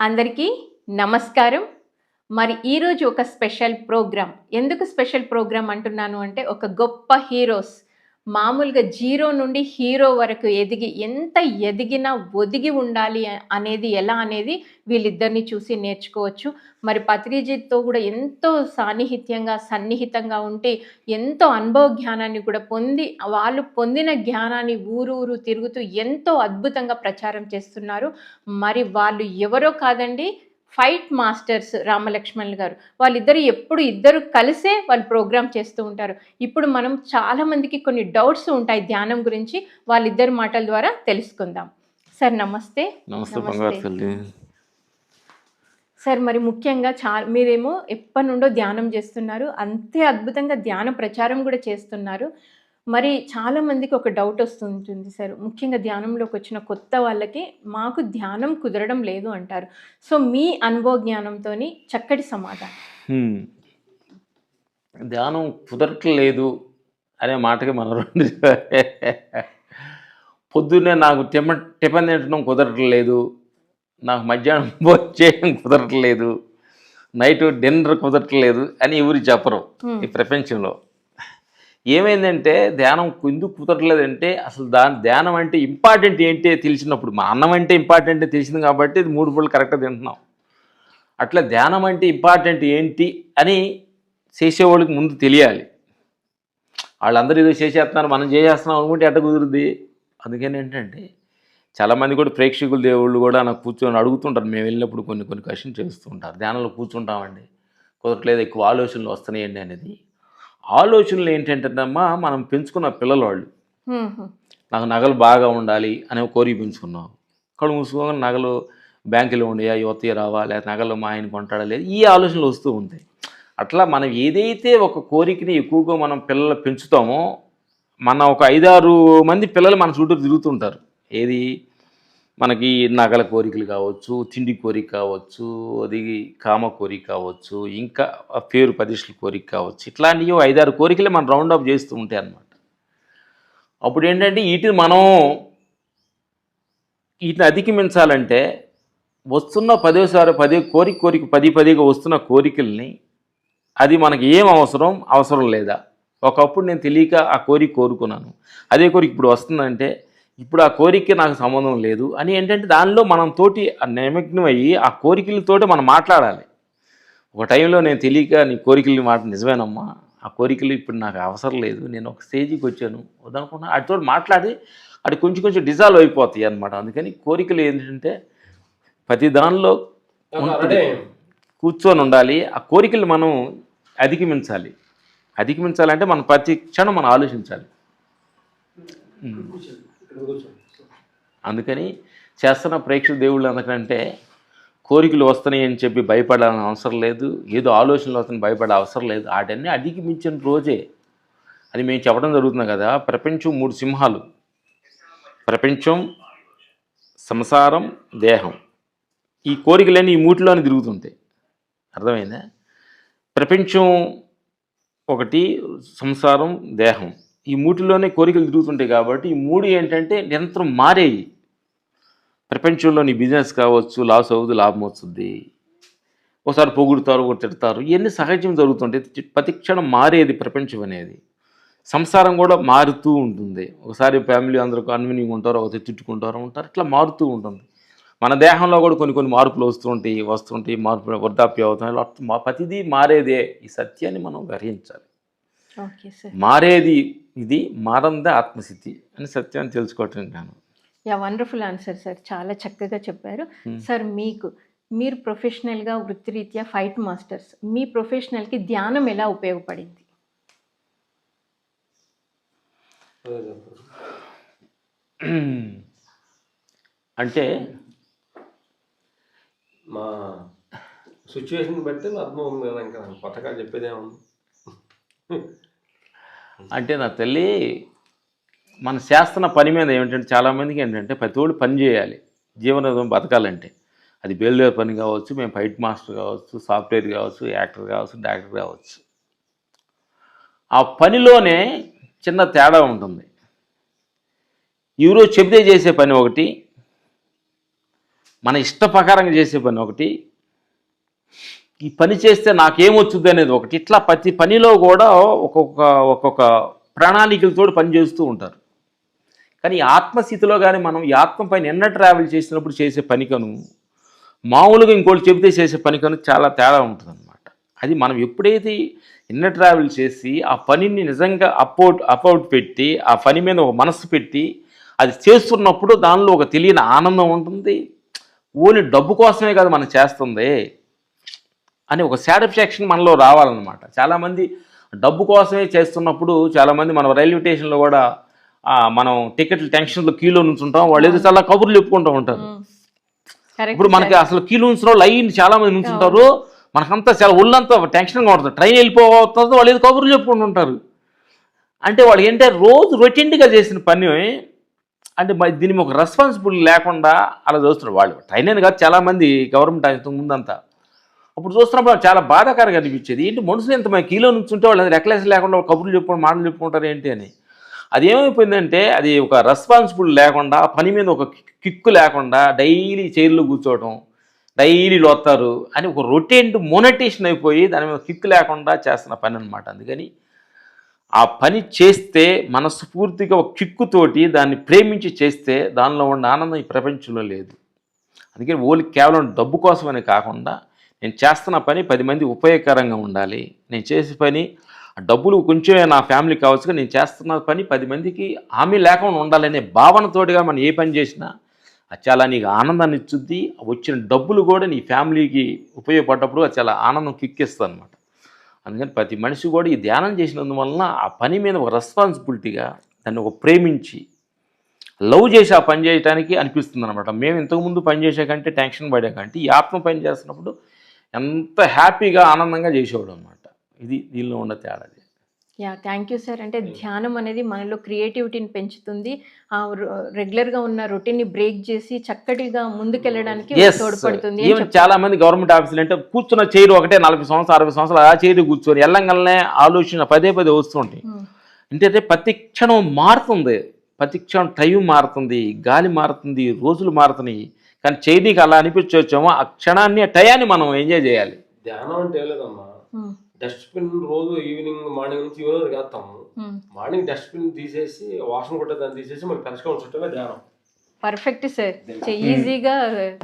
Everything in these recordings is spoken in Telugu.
అందరికీ నమస్కారం. మరి ఈరోజు ఒక స్పెషల్ ప్రోగ్రామ్. ఎందుకు స్పెషల్ ప్రోగ్రామ్ అంటున్నాను అంటే ఒక గొప్ప హీరోస్ మామూలుగా జీరో నుండి హీరో వరకు ఎదిగి ఎంత ఎదిగినా ఒదిగి ఉండాలి అనేది ఎలా అనేది వీళ్ళిద్దరిని చూసి నేర్చుకోవచ్చు. మరి పత్రిజిత్తో కూడా ఎంతో సాన్నిహిత్యంగా సన్నిహితంగా ఉంటే ఎంతో అనుభవ జ్ఞానాన్ని కూడా పొంది వాళ్ళు పొందిన జ్ఞానాన్ని ఊరు ఊరు తిరుగుతూ ఎంతో అద్భుతంగా ప్రచారం చేస్తున్నారు. మరి వాళ్ళు ఎవరో కాదండి ఫైట్ మాస్టర్స్ రామలక్ష్మణులు గారు. వాళ్ళిద్దరు ఎప్పుడు ఇద్దరు కలిసే వాళ్ళు ప్రోగ్రామ్ చేస్తూ ఉంటారు. ఇప్పుడు మనం చాలా మందికి కొన్ని డౌట్స్ ఉంటాయి ధ్యానం గురించి. వాళ్ళిద్దరి మాటల ద్వారా తెలుసుకుందాం. సార్ నమస్తే. నమస్తే సార్ మరి ముఖ్యంగా చా మీరేమో ఎప్పటి నుండో ధ్యానం చేస్తున్నారు. అంతే అద్భుతంగా ధ్యాన ప్రచారం కూడా చేస్తున్నారు. మరి చాలా మందికి ఒక డౌట్ వస్తుంటుంది సార్. ముఖ్యంగా ధ్యానంలోకి వచ్చిన కొత్త వాళ్ళకి మాకు ధ్యానం కుదరడం లేదు అంటారు. సో మీ అనుభవ జ్ఞానంతో చక్కటి సమాధానం. ధ్యానం కుదరట్లేదు అనే మాటకి మనం రెండు పొద్దున్నే నాకు టిఫ టిఫిన్ తినడం కుదరట్లేదు. నాకు మధ్యాహ్నం భోజనం చేయడం కుదరట్లేదు. నైట్ డిన్నర్ కుదరట్లేదు అని ఎవరు చెప్పరు. ఈ ప్రపంచంలో. ఏమైందంటే ధ్యానం ఎందుకు కుదరట్లేదంటే అసలు దాని ధ్యానం అంటే ఇంపార్టెంట్ ఏంటి తెలిసినప్పుడు మా అన్నం అంటే ఇంపార్టెంట్ తెలిసింది కాబట్టి ఇది మూడు పూటలు కరెక్ట్గా తింటున్నాం. అట్లా ధ్యానం అంటే ఇంపార్టెంట్ ఏంటి అని చేసేవాళ్ళకి ముందు తెలియాలి. వాళ్ళందరూ ఏదో చేసేస్తున్నారు మనం చేసేస్తున్నాం అనుకుంటే ఎట్ట కుదురుద్ది? అందుకని ఏంటంటే చాలామంది కూడా ప్రేక్షకుల దేవుళ్ళు కూడా నాకు కూర్చొని అడుగుతుంటారు. మేము వెళ్ళినప్పుడు కొన్ని కొన్ని క్వశ్చన్ చేస్తూ ఉంటారు. ధ్యానంలో కూర్చుంటామండి. కుదరట్లేదు ఎక్కువ ఆలోచనలు వస్తున్నాయండి అనేది. ఆలోచనలు ఏంటంటేనమ్మా మనం పెంచుకున్న పిల్లలు వాళ్ళు హ్మ్, హ్మ్. నాకు నగలు బాగా ఉండాలి అనే కోరిక పెంచుకున్నాం. కళ్ళు మూసుకోగానే నగలు బ్యాంకులో ఉండయా యువతీ రావా లేదా నగలు మా ఆయన కొంటాడా లేదు ఈ ఆలోచనలు వస్తూ ఉంటాయి. అట్లా మనం ఏదైతే ఒక కోరికని ఎక్కువగా మనం పిల్లలు పెంచుతామో మన ఒక ఐదారు మంది పిల్లలు మన చుట్టూ తిరుగుతుంటారు. ఏది? మనకి నగల కోరికలు కావచ్చు తిండి కోరిక కావచ్చు అది కామ కోరిక కావచ్చు ఇంకా పేరు ప్రతిష్టల కోరిక కావచ్చు ఇట్లాంటివి ఐదారు కోరికలు మనం రౌండ్ అప్ చేస్తూ ఉంటాయి అన్నమాట. అప్పుడు ఏంటంటే వీటిని మనం వీటిని అధిగమించాలంటే వస్తున్న పదేసారి పదే కోరిక కోరిక పది పదిగా వస్తున్న కోరికల్ని అది మనకి ఏం అవసరం అవసరం లేదా? ఒకప్పుడు నేను తెలియక ఆ కోరిక కోరుకున్నాను. అదే కోరిక ఇప్పుడు వస్తుందంటే ఇప్పుడు ఆ కోరిక నాకు సంబంధం లేదు అని ఏంటంటే దానిలో మనం తోటి నిమగ్నం అయ్యి ఆ కోరికలతోటి మనం మాట్లాడాలి. ఒక టైంలో నేను తెలియక నీ కోరికలు మాట నిజమేనమ్మా. ఆ కోరికలు ఇప్పుడు నాకు అవసరం లేదు. నేను ఒక స్టేజ్కి వచ్చాను. వద్దనుకున్నా అటుతో మాట్లాడి అది కొంచెం కొంచెం డిజాల్వ్ అయిపోతాయి అనమాట అందుకని కోరికలు ఏంటంటే ప్రతి దానిలో. కూర్చొని ఉండాలి. ఆ కోరికలు మనం అధిగమించాలి. అధిగమించాలంటే మనం ప్రతి క్షణం మనం ఆలోచించాలి. అందుకని చేస్తున్న ప్రేక్షక దేవుళ్ళు ఎందుకంటే కోరికలు వస్తున్నాయి అని చెప్పి భయపడాలని అవసరం లేదు ఏదో ఆలోచనలు వస్తున్నాయి భయపడే అవసరం లేదు. వాటన్నీ అధిగమించిన రోజే. అది మేము చెప్పడం జరుగుతుంది కదా ప్రపంచం మూడు సింహాలు. ప్రపంచం సంసారం దేహం. ఈ కోరికలన్నీ ఈ మూటిలోనే తిరుగుతుంటాయి. అర్థమైందా? ప్రపంచం ఒకటి సంసారం దేహం. ఈ మూటిలోనే కోరికలు తిరుగుతుంటాయి కాబట్టి ఈ మూడు ఏంటంటే నిరంతరం మారేయి. ప్రపంచంలోని బిజినెస్ కావచ్చు లాస్ అవుతుంది లాభం వస్తుంది. ఒకసారి పొగుడుతారు ఒకటి తిడతారు. ఇవన్నీ సహజం జరుగుతుంటాయి. ప్రతి క్షణం మారేది ప్రపంచం అనేది. సంసారం కూడా మారుతూ ఉంటుంది. ఒకసారి ఫ్యామిలీ అందరూ కన్వీనింగ్ ఉంటారు ఒకసారి తిట్టుకుంటారు ఉంటారు. ఇట్లా మారుతూ ఉంటుంది. మన దేహంలో కూడా కొన్ని కొన్ని మార్పులు వస్తుంటాయి వస్తుంటాయి మార్పు వృద్ధాప్యం అవుతున్నాయి. ప్రతిదీ మారేదే ఈ సత్యాన్ని మనం గ్రహించాలి. మారేది ఇది మారందే ఆత్మస్థితి అని సత్యాన్ని తెలుసుకోవటం నేను యా వండర్ఫుల్ ఆన్సర్ సార్. చాలా చక్కగా చెప్పారు. సార్ మీకు మీరు ప్రొఫెషనల్గా వృత్తిరీత్యా ఫైట్ మాస్టర్స్ మీ ప్రొఫెషనల్కి ధ్యానం ఎలా ఉపయోగపడింది? అంటే మా సిచ్యువేషన్ బట్టి అర్థం ఉంది కదా ఇంకా కొత్తగా చెప్పేదేముంది? అంటే నా తల్లి మన చేస్తున్న పని మీద ఏమిటంటే చాలామందికి ఏంటంటే ప్రతి పని చేయాలి. జీవనం బతకాలంటే. అది బేల్దేర్ పని కావచ్చు మేము ఫైట్ మాస్టర్ కావచ్చు సాఫ్ట్వేర్ కావచ్చు యాక్టర్ కావచ్చు డాక్టర్ కావచ్చు. ఆ పనిలోనే చిన్న తేడా ఉంటుంది. ఎవరో చెబితే చేసే పని ఒకటి మన ఇష్ట ప్రకారంగా చేసే పని ఒకటి ఈ పని చేస్తే నాకేమొచ్చుద్ది అనేది ఒకటి. ఇట్లా ప్రతి పనిలో కూడా ఒక్కొక్క ఒక్కొక్క ప్రణాళికలతో పని చేస్తూ ఉంటారు. కానీ ఆత్మస్థితిలో కానీ మనం ఈ ఆత్మ పైన ఎన్న ట్రావెల్ చేసినప్పుడు చేసే పనికను మామూలుగా ఇంకోటి చెబితే చేసే పనికను చాలా తేడా ఉంటుందన్నమాట. అది మనం ఎప్పుడైతే ఇన్న ట్రావెల్ చేసి ఆ పనిని నిజంగా అపోట్ అపౌట్ పెట్టి ఆ పని మీద ఒక మనసు పెట్టి అది చేస్తున్నప్పుడు దానిలో ఒక తెలియని ఆనందం ఉంటుంది. ఓన్లీ డబ్బు కోసమే కదా మనం చేస్తుంది. అని ఒక సాటిస్ఫాక్షన్ మనలో రావాలన్నమాట. చాలామంది డబ్బు కోసమే చేస్తున్నప్పుడు చాలామంది మన రైల్వే స్టేషన్లో కూడా మనం టికెట్లు టెన్షన్లో క్యూలో నుంచుంటాం. వాళ్ళు ఏదో చాలా కబుర్లు చెప్పుకుంటూ ఉంటారు. ఇప్పుడు మనకి అసలు క్యూలో ఉంచిన లైన్ చాలా మంది నుంచుంటారు. మనకంతా చాలా ఒళ్ళంతా టెన్షన్గా ఉంటుంది. ట్రైన్ వెళ్ళిపోతుంది వాళ్ళు ఏదో కబుర్లు చెప్పుకుంటుంటారు అంటే వాళ్ళు ఏంటంటే రోజు రొటీన్గా చేసిన పని అంటే దీని ఒక రెస్పాన్సిబిలిటీ లేకుండా అలా చూస్తున్నారు వాళ్ళు. ట్రైన్ అని కాదు చాలామంది గవర్నమెంట్ ముందంతా. అప్పుడు చూస్తున్నప్పుడు చాలా బాధాకరంగా అనిపించేది. ఏంటి మనుషులు ఎంత మన కీలో నుంచుంటే వాళ్ళు రెక్లెస్ లేకుండా కబుర్లు చెప్పుకోవడం మాటలు చెప్పుకుంటారు ఏంటి అని. అది ఏమైపోయిందంటే అది ఒక రెస్పాన్సిబుల్ లేకుండా పని మీద ఒక కిక్కు లేకుండా డైలీ చైర్లో కూర్చోవడం డైలీ లోతారు అని ఒక రొటీన్ మోనటేషన్ అయిపోయి దాని మీద కిక్ లేకుండా చేస్తున్న పని అనమాట అందుకని ఆ పని చేస్తే మనస్ఫూర్తిగా ఒక కిక్కుతోటి దాన్ని ప్రేమించి చేస్తే దానిలో ఉన్న ఆనందం ఈ ప్రపంచంలో లేదు. అందుకని ఓన్లీ కేవలం డబ్బు కోసమని కాకుండా నేను చేస్తున్న పని పది మంది ఉపయోగకరంగా ఉండాలి. నేను చేసే పని ఆ డబ్బులు కొంచెమే నా ఫ్యామిలీ కావచ్చు నేను చేస్తున్న పని పది మందికి హామీ లేకుండా ఉండాలనే భావనతోటిగా మనం ఏ పని చేసినా అది చాలా నీకు ఆనందాన్ని ఇచ్చుద్ది. వచ్చిన డబ్బులు కూడా నీ ఫ్యామిలీకి ఉపయోగపడ్డప్పుడు అది చాలా ఆనందం కిక్కిస్తుంది అనమాట అందుకని ప్రతి మనిషి కూడా ఈ ధ్యానం చేసినందువలన ఆ పని మీద ఒక రెస్పాన్సిబిలిటీగా దాన్ని ఒక ప్రేమించి లవ్ చేసి ఆ పని చేయడానికి అనిపిస్తుంది అనమాట మేము ఇంతకుముందు పని చేసే కంటే టెన్షన్ పడే కంటే ఈ ఆత్మ పని చేస్తున్నప్పుడు ఎంత హ్యాపీగా ఆనందంగా చేసేవాడు అనమాట ఇది దీనిలో ఉన్న తేడా. Yeah thank you sir. అంటే ధ్యానం అనేది మనలో క్రియేటివిటీని పెంచుతుంది. ఆ రెగ్యులర్గా ఉన్న రొటీన్ని బ్రేక్ చేసి చక్కటిగా ముందుకెళ్ళడానికి తోడ్పడుతుంది. చాలా మంది గవర్నమెంట్ ఆఫీసులు అంటే కూర్చున్న చైర్ ఒకటే నలభై సంవత్సరాలు అరవై సంవత్సరాలు ఆ చైర్ కూర్చొని ఎల్లంగల్నే ఆలోచన పదే పదే వస్తుంటాయి. ఉమ్, అంటే ప్రతి క్షణం మారుతుంది. ప్రతి క్షణం టైం మారుతుంది గాలి మారుతుంది రోజులు మారుతున్నాయి. కానీ చైనీకి అలా అనిపించవచ్చేమో ఆ క్షణాన్ని ఆ టయాన్ని మనం ఎంజాయ్ చేయాలి. ధ్యానం అంటే లేదమ్మా ఉమ్, డస్ట్బిన్ రోజు ఈవినింగ్ మార్నింగ్ నుంచి ఈవినింగ్ వరకు వేస్తాము. మార్నింగ్ డస్ట్బిన్ తీసేసి వాసన కొట్టే దాన్ని తీసేసి మళ్ళీ ఫ్రెష్గా ఉంచడమే ధ్యానం. Perfect sir. ఈజీగా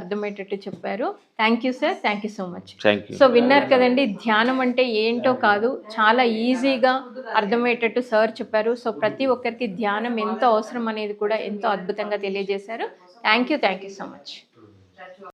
అర్థమయ్యేటట్టు చెప్పారు. Thank you sir. Thank you so much. Thank you so విన్నారు కదండి ధ్యానం అంటే ఏంటో కాదు చాలా ఈజీగా అర్థమయ్యేటట్టు సార్ చెప్పారు. సో ప్రతి ఒక్కరికి ధ్యానం ఎంతో అవసరం అనేది కూడా ఎంతో అద్భుతంగా తెలియజేశారు. Thank you thank you so much.